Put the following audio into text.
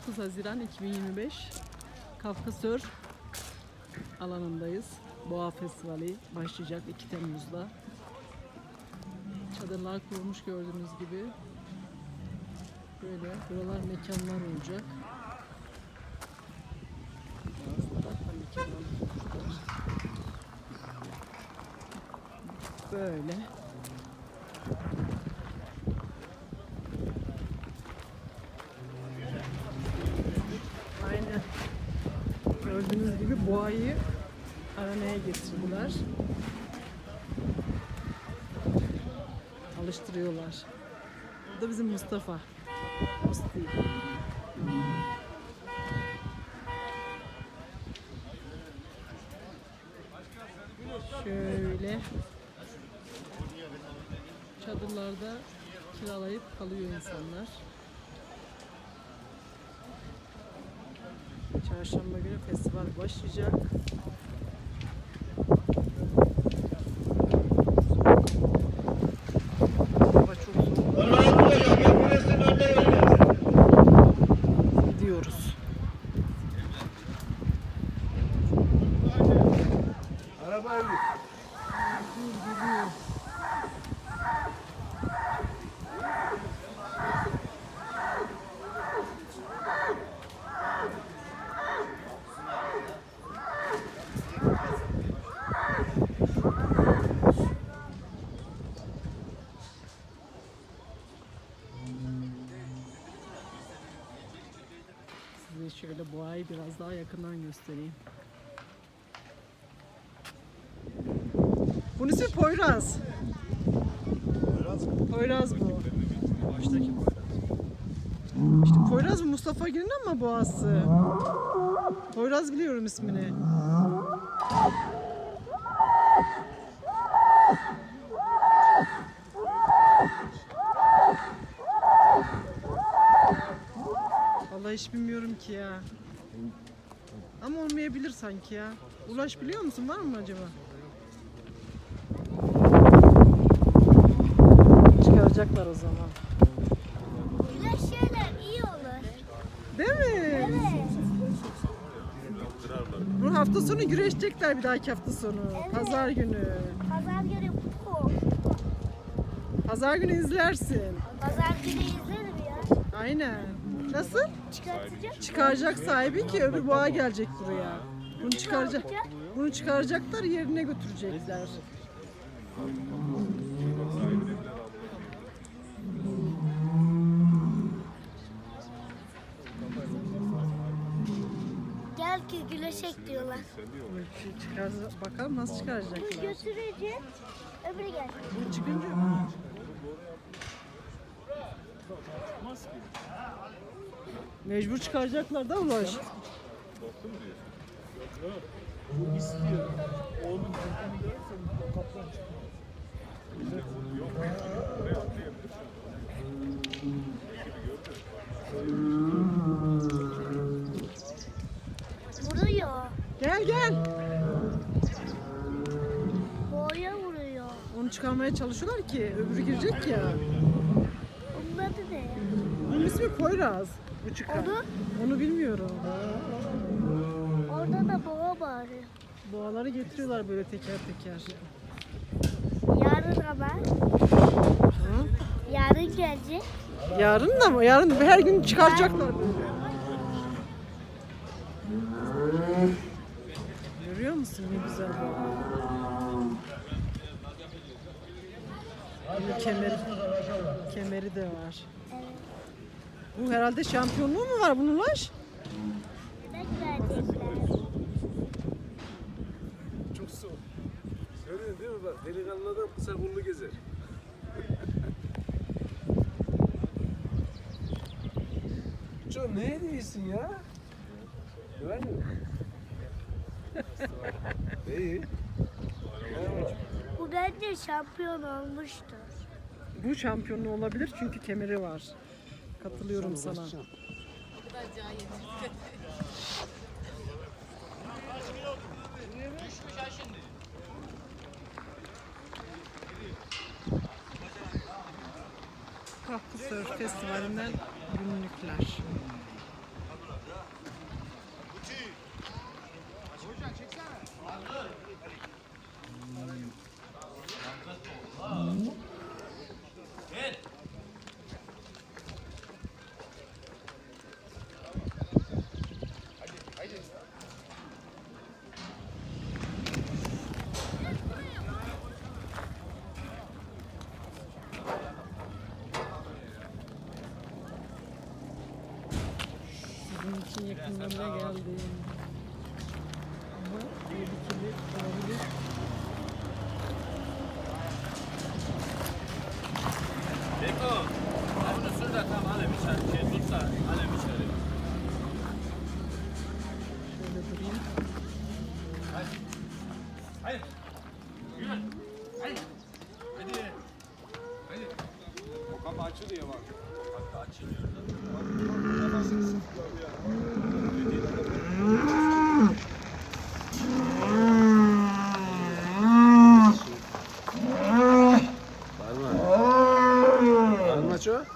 29 Haziran 2025 Kafkasör alanındayız. Boğa Festivali başlayacak 2 Temmuz'da. Çadırlar kurulmuş gördüğünüz gibi. Böyle buralar mekanlar olacak. Böyle. Aynen. Gördüğünüz gibi boğayı aranaya getirdiler. Alıştırıyorlar. Bu da bizim Mustafa. Musti. Şöyle çadırlarda kiralayıp kalıyor insanlar. Çarşamba günü festival başlayacak. Hava çok soğuk. Gidiyoruz. Araba. Gidiyor. Şöyle boğayı biraz daha yakından göstereyim. Bunun ismi Poyraz. Poyraz bu. Baştaki İşte Poyraz mı Mustafa Gül'ün ama boğası. Poyraz biliyorum ismini. Vallahi hiç bilmiyorum ki ya. Ama olmayabilir sanki ya. Ulaş biliyor musun? Var mı acaba? Çıkaracaklar o zaman. Şeyler iyi olur. Değil mi? Evet. Bu hafta sonu güreşecekler bir dahaki hafta sonu. Evet. Pazar günü. Pazar günü bu. Pazar günü izlersin. Pazar günü izlerim. Aynen. Nasıl? Çıkartacak. Çıkaracak sahibi ki öbür boğa gelecek buraya. Bunu çıkaracak. Bunu çıkaracaklar yerine götürecekler. Gel ki güleşek diyorlar. Şu Çıkar, bakalım nasıl Bunu çıkaracaklar. götüreceğim. Öbürü gel. Bu çıkınca Mecbur çıkaracaklar da ulaş. istiyor. Oğlum kaptanı görürsen kaptan çıkmaz. Vuruyor. Gel gel. Boğaya vuruyor. Onu çıkarmaya çalışıyorlar ki öbürü girecek ya. Adı ne ya? Bunun ismi Poyraz. Bu çıkar. Onu? Onu bilmiyorum. Orada da boğa bağırıyor. Boğaları getiriyorlar böyle teker teker. Yarın ama. Hı? Yarın gelecek. Yarın da mı? Yarın her gün çıkaracaklar. Görüyor musun ne güzel bu. Kemeri, kemeri de var. Evet. Bu herhalde şampiyonluğu mu var bunun Ulaş? Çok soğuk. Görüyorsun değil mi bak delikanlı adam kısa kollu gezer. Çok ne diyorsun ya? Efendim? İyi. Bu bence şampiyon olmuştur. Bu şampiyonluğu olabilir çünkü kemeri var. Katılıyorum sana. Kampüsör Festivali'nden günlükler. sure?